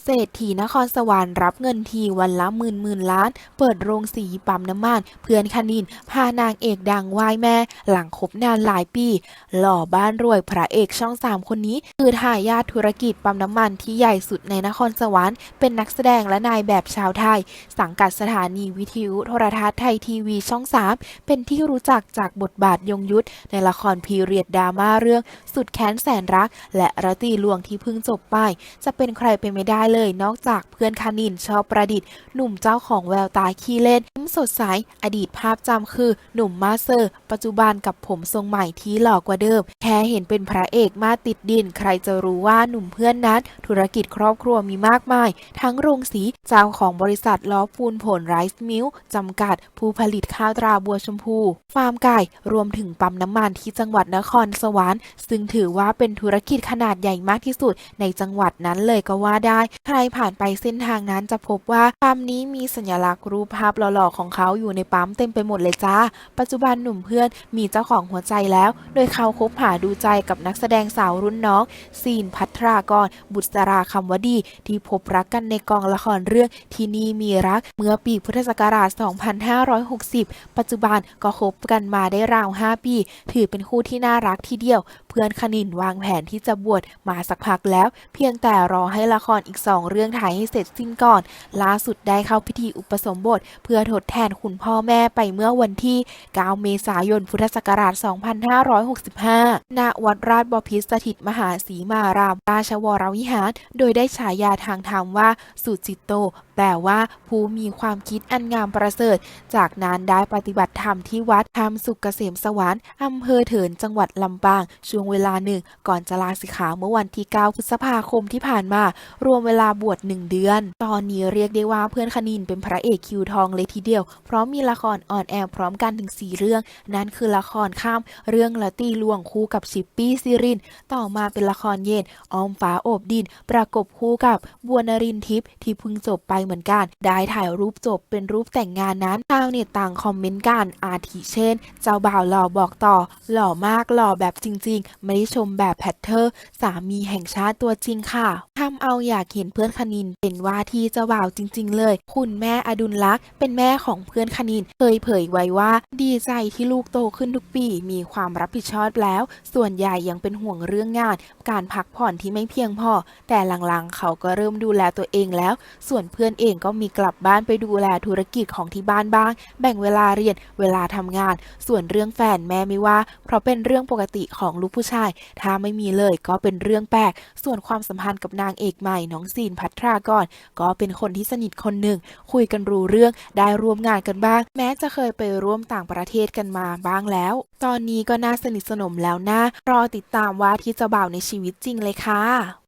เศรษฐีนครสวรรค์รับเงินทีวันละหมื่นหมื่นล้าน เปิดโรงสีปั๊มน้ำมัน เพื่อนคณิน พานางเอกดังไหว้แม่ หลังคบนานหลายปี หล่อบ้านรวยพระเอกช่องสามคนนี้ คือทายาทธุรกิจปั๊มน้ำมันที่ใหญ่สุดในนครสวรรค์เป็นนักแสดงและนายแบบชาวไทย สังกัดสถานีวิทยุโทรทัศน์ไทยทีวีช่อง3เป็นที่รู้จักจากบทบาทยงยุทธในละครพีเรียดดราม่าเรื่อง สุดแค้นแสนรัก และระตีลวงที่เพิ่งจบไป จะเป็นใครไปไม่ได้เลยนอกจากเพื่อนคานินชอบประดิษฐ์ หนุ่มเจ้าของแววตาขี้เล่น มสดใส อดีตภาพจำคือหนุ่มมาสเซอร์ ปัจจุบันกับผมทรงใหม่ที่หล่อกว่าเดิม แค่เห็นเป็นพระเอกมาติดดิน ใครจะรู้ว่าหนุ่มเพื่อนนั้น ธุรกิจครอบครัวมีมากมาย ทั้งโรงสีเจ้าของบริษัทล้อปูนผลไรซ์มิลจำกัด ผู้ผลิตข้าวตราบัวชมพู ฟาร์มไก่ รวมถึงปั๊มน้ำมันที่จังหวัดนครสวรรค์ ซึ่งถือว่าเป็นธุรกิจขนาดใหญ่มากที่สุด ในจังหวัดนั้นเลยก็ว่าได้ ใครผ่านไปเส้นทางนั้นจะพบว่าปั๊มนี้มีสัญลักษณ์รูปภาพหล่อของเขาอยู่ในปั๊มเต็มไปหมดเลยจ้า ปัจจุบันหนุ่มเพื่อนมีเจ้าของหัวใจแล้ว โดยเขาคบหาดูใจกับนักแสดงสาวรุ่นน้องซีนพัทรากร บุษราคำวดี ที่พบรักกันในกองละครเรื่องที่นี่มีรักเมื่อปีพุทธศักราช 2560 ปัจจุบันก็คบกันมาได้ราว 5 ปี ถือเป็นคู่ที่น่ารักทีเดียว พื่อนคณินวางแผนที่จะบวชมาสักพักแล้ว เพียงแต่รอให้ละครอีก2เรื่องถ่ายให้เสร็จสิ้นก่อน ล่าสุดได้เข้าพิธีอุปสมบท เพื่อทดแทนคุณพ่อแม่ไปเมื่อวันที่ 9 เมษายนพุทธศักราช 2565 ณ วัดราชบพิตรสถิตมหาสีมาราม ราชวรวิหาร โดยได้ฉายาทางธรรมว่าสุจิตโตแปลว่าผู้มีความคิดอันงามประเสริฐ จากนั้นได้ปฏิบัติธรรมที่วัดธรรมสุขเกษมสวรรค์อำเภอเถินจังหวัดลำปาง ช่วงเวลาหนึ่ง ก่อนจะลาสิกขาเมื่อวันที่ 9 พฤษภาคมที่ผ่านมา รวมเวลาบวชหนึ่งเดือน ตอนนี้เรียกได้ว่าเพื่อนคณินเป็นพระเอกคิวทองเลยทีเดียว เพราะมีละครออนแอร์พร้อมกันถึง 4 เรื่อง นั่นคือละครข้าม เรื่องละตีลวงคู่กับชิปปี้ซิริน ต่อมาเป็นละครเย็นอ้อมฟ้าโอบดิน ประกบคู่กับบัวนรินทร์ทิพย์ที่เพิ่งจบไปเหมือนกัน ได้ถ่ายรูปจบเป็นรูปแต่งงานนั้นชาวเน็ตต่างคอมเมนต์กันอาทิเช่น เจ้าบ่าวหล่อบอกต่อ หล่อมากหล่อแบบจริง ๆ ไม่ได้ชมแบบแพทเทอร์ สามีแห่งชาติตัวจริงค่ะ ทำเอาอยากเห็นเพื่อนคณิน เป็นว่าที่เจ้าบ่าวจริง ๆ เลย คุณแม่อดุลลักษณ์เป็นแม่ของเพื่อนคณิน เคยเผยไว้ว่า ดีใจที่ลูกโตขึ้นทุกปี มีความรับผิดชอบแล้ว ส่วนใหญ่ยังเป็นห่วงเรื่องงาน การพักผ่อนที่ไม่เพียงพอ แต่หลังๆ เขาก็เริ่มดูแลตัวเองแล้ว ส่วนเพื่อนเองก็มีกลับบ้านไปดูแลธุรกิจของที่บ้านบ้าง แบ่งเวลาเรียน เวลาทำงาน ส่วนเรื่องแฟนแม่ไม่ว่า เพราะเป็นเรื่องปกติของลูกผู้ชาย ถ้าไม่มีเลยก็เป็นเรื่องแปลก ส่วนความสัมพันธ์กับนางเอกใหม่น้องซีนพัทรากรก็เป็นคนที่สนิทคนหนึ่ง คุยกันรู้เรื่องได้ร่วมงานกันบ้าง แม้จะเคยไปร่วมต่างประเทศกันมาบ้างแล้ว ตอนนี้ก็น่าสนิทสนมแล้วนะรอติดตามว่าที่เจ้าบ่าวในชีวิตจริงเลยค่ะ